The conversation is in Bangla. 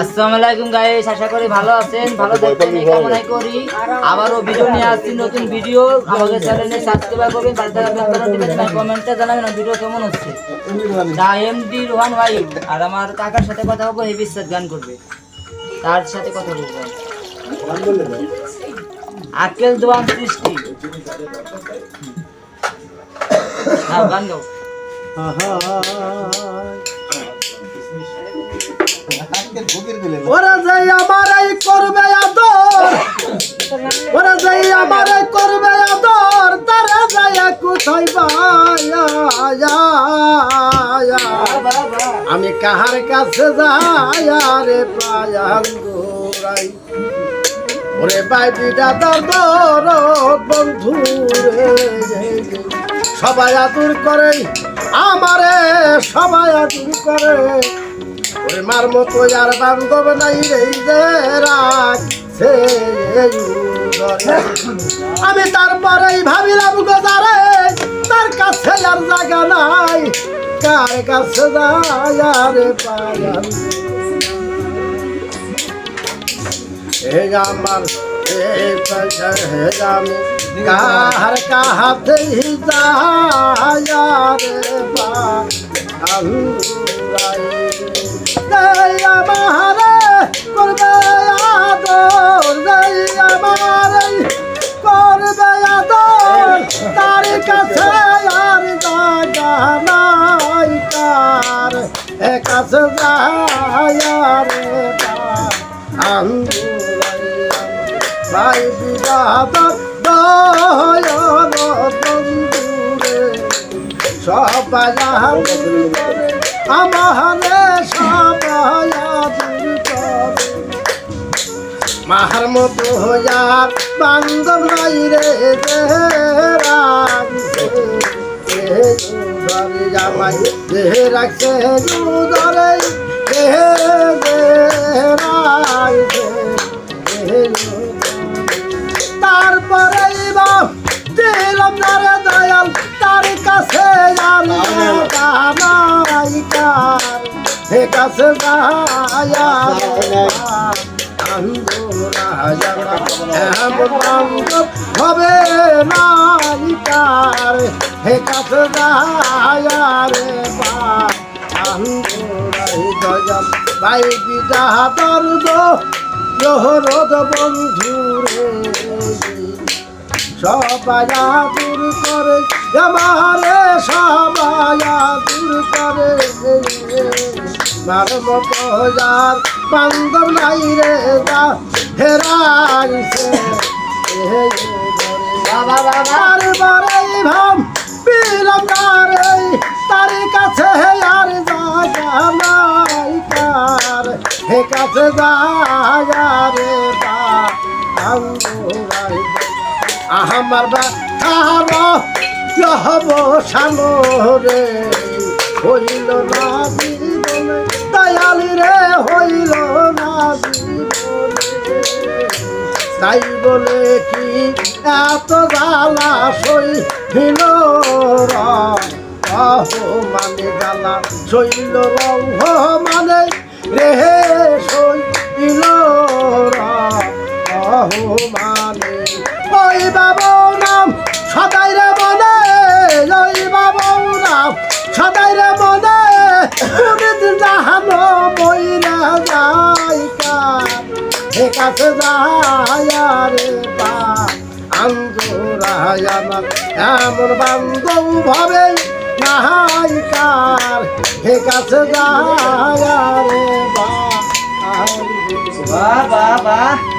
আসসালামু আলাইকুম গাইস আশা করি ভালো আছেন ভালো থাকবেন এই করি। আবারও ভিডিও নিয়ে আসছি নতুন ভিডিও আমাদের চ্যানেলে সাবস্ক্রাইব করবেন থাকা বেল বাটন টিপে কমেন্টে জানাবেন ভিডিও কেমন হচ্ছে। দা রোহান ভাই আর আমার কাকার সাথে কথা বলব হেভি সেট গান করবে। তার সাথে কথা বলব। আকেল দোয়ান সৃষ্টি। হ্যাঁ গান গাও। ওরা যাই আমার এই করবে আদর, ওরা যাই আমার এই করবে আদর, তারা যায় কোথায় আমি কাহার কাছে যাই, আরে পায়াঙ্গুরাই ওরে বাইবি দাদার দর বন্ধু রে। সবাই আদর করে, আমারে সবাই আদর করে। ওরে মার মতো আর বান্ধব নাই রে আমি তারপরেই ভাবিলাম গোজারে তার কাছে আর জায়গা নাই, কার কাছে যায় আরে হে আমার, হে হে আমি কাহার কাহাতে আমারে, করবে আদর। আমারে, করবে আদর। তার কাছে আর জায়গা নাই কার কাছে যায় রে। ভাই বিরাট দয়াল বন্ধুরে, সবাই আমারে সবাই মাহার মতো হইয়ার বান্ধব নাই রে জামাই যে রাখছে জুদরে এ রাখছে কাছে যায়া হবে নাইকার হে কাছে যায়া রে ভাই বিদা দর্দ জহরদ বন্ধুরে সবাই দূর করে, আমারে সবাই দূর করে। মার মতো যার বান্ধব নাই রে যা হেরাইছে ভাম পিলাম তারে তার কাছে আর জায়গা নাই কার হে কাছে জায়গা রে বা আমার বা খাব লহব সানো রে। হইল না জীবনে, দয়ালি রে হইল না তাই বলে কি এত জ্বালা সইল মানে জ্বালা সইল রহ হে কাছে যায় রে বা আন্দোরায় আমার এমন বান্ধব ভাবে নাহাই কার হে কাছে যায় বা বা বাহ